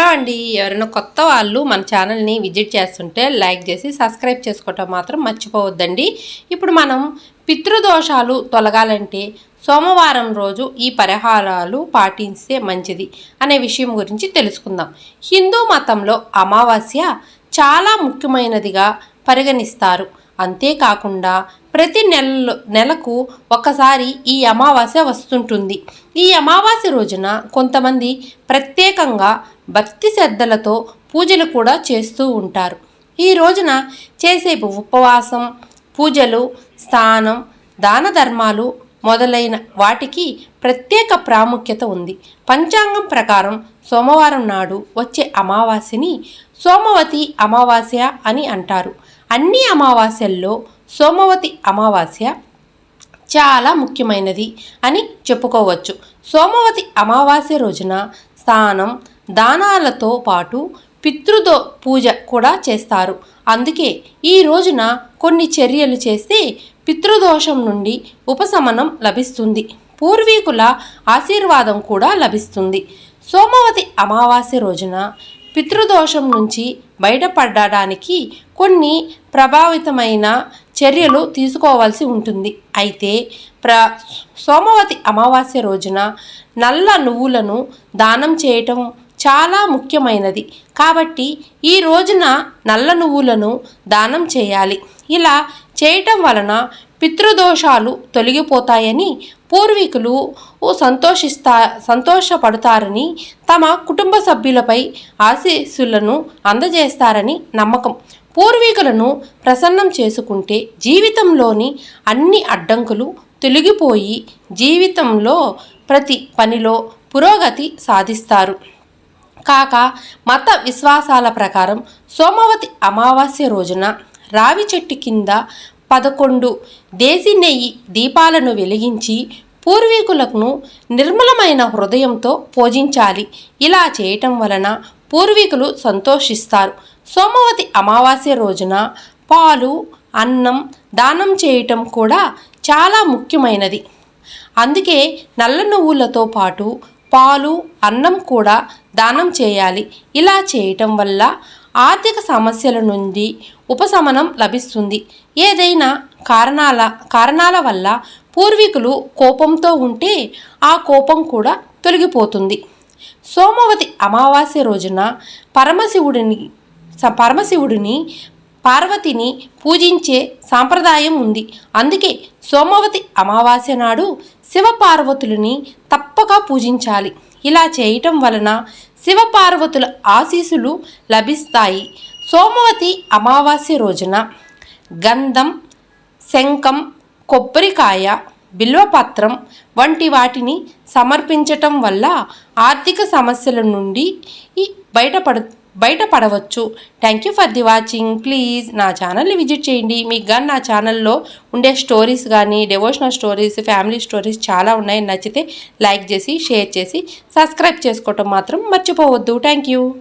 Hello అండి. ఎవరైనా కొత్త వాళ్ళు మన ఛానల్ని విజిట్ చేస్తుంటే లైక్ చేసి సబ్స్క్రైబ్ చేసుకోవటం మాత్రం మర్చిపోవద్దండి. ఇప్పుడు మనం పితృదోషాలు తొలగాలంటే సోమవారం రోజు ఈ పరిహారాలు పాటిస్తే మంచిది అనే విషయం గురించి తెలుసుకుందాం. హిందూ మతంలో అమావాస్య చాలా ముఖ్యమైనదిగా పరిగణిస్తారు. అంతేకాకుండా ప్రతి నెల నెలకు ఒకసారి ఈ అమావాస్య వస్తుంటుంది. ఈ అమావాస్య రోజున కొంతమంది ప్రత్యేకంగా భక్తి శ్రద్ధలతో పూజలు కూడా చేస్తూ ఉంటారు. ఈ రోజున చేసే ఉపవాసం పూజలు స్నానం దాన ధర్మాలు మొదలైన వాటికి ప్రత్యేక ప్రాముఖ్యత ఉంది. పంచాంగం ప్రకారం సోమవారం నాడు వచ్చే అమావాస్యని సోమవతి అమావాస్య అని అంటారు. అన్ని అమావాస్యల్లో సోమవతి అమావాస్య చాలా ముఖ్యమైనది అని చెప్పుకోవచ్చు. సోమవతి అమావాస్య రోజున స్నానం దానాలతో పాటు పితృదో పూజ కూడా చేస్తారు. అందుకే ఈ రోజున కొన్ని చర్యలు చేస్తే పితృదోషం నుండి ఉపశమనం లభిస్తుంది. పూర్వీకుల ఆశీర్వాదం కూడా లభిస్తుంది. సోమవతి అమావాస్య రోజున పితృదోషం నుంచి బయటపడడానికి కొన్ని ప్రభావితమైన చర్యలు తీసుకోవాల్సి ఉంటుంది. అయితే ప్ర సోమవతి అమావాస్య రోజున నల్ల నువ్వులను దానం చేయటం చాలా ముఖ్యమైనది. కాబట్టి ఈ రోజున నల్ల నువ్వులను దానం చేయాలి. ఇలా చేయటం వలన పితృదోషాలు తొలగిపోతాయని పూర్వీకులు సంతోషిస్తా సంతోషపడతారని తమ కుటుంబ సభ్యులపై ఆశీస్సులను అందజేస్తారని నమ్మకం. పూర్వీకులను ప్రసన్నం చేసుకుంటే జీవితంలోని అన్ని అడ్డంకులు తొలగిపోయి జీవితంలో ప్రతి పనిలో పురోగతి సాధిస్తారు. కాక మత విశ్వాసాల ప్రకారం సోమవతి అమావాస్య రోజున రావి చెట్టు కింద పదకొండు దేశీ నెయ్యి దీపాలను వెలిగించి పూర్వీకులకు నిర్మలమైన హృదయంతో పూజించాలి. ఇలా చేయటం వలన పూర్వీకులు సంతోషిస్తారు. సోమవతి అమావాస్య రోజున పాలు అన్నం దానం చేయటం కూడా చాలా ముఖ్యమైనది. అందుకే నల్ల నువ్వులతో పాటు పాలు అన్నం కూడా దానం చేయాలి. ఇలా చేయటం వల్ల ఆర్థిక సమస్యల నుండి ఉపశమనం లభిస్తుంది. ఏదైనా కారణాల కారణాల వల్ల పూర్వీకులు కోపంతో ఉంటే ఆ కోపం కూడా తొలగిపోతుంది. సోమవతి అమావాస్య రోజున పరమశివుడిని పరమశివుడిని పార్వతిని పూజించే సాంప్రదాయం ఉంది. అందుకే సోమవతి అమావాస్య నాడు శివపార్వతులని తప్పక పూజించాలి. ఇలా చేయటం వలన శివపార్వతుల ఆశీస్సులు లభిస్తాయి. సోమవతి అమావాస్య రోజున గంధం శంఖం కొబ్బరికాయ బిల్వపత్రం వంటి వాటిని సమర్పించటం వల్ల ఆర్థిక సమస్యల నుండి బయటపడు బయటపడవచ్చు. Thank you for the watching please నా ఛానల్ని విజిట్ చేయండి. మీకు కానీ నా ఛానల్లో ఉండే స్టోరీస్ కానీ డెవోషనల్ స్టోరీస్ ఫ్యామిలీ స్టోరీస్ చాలా ఉన్నాయి. నచ్చితే లైక్ చేసి షేర్ చేసి సబ్స్క్రైబ్ చేసుకోవటం మాత్రం మర్చిపోవద్దు. Thank you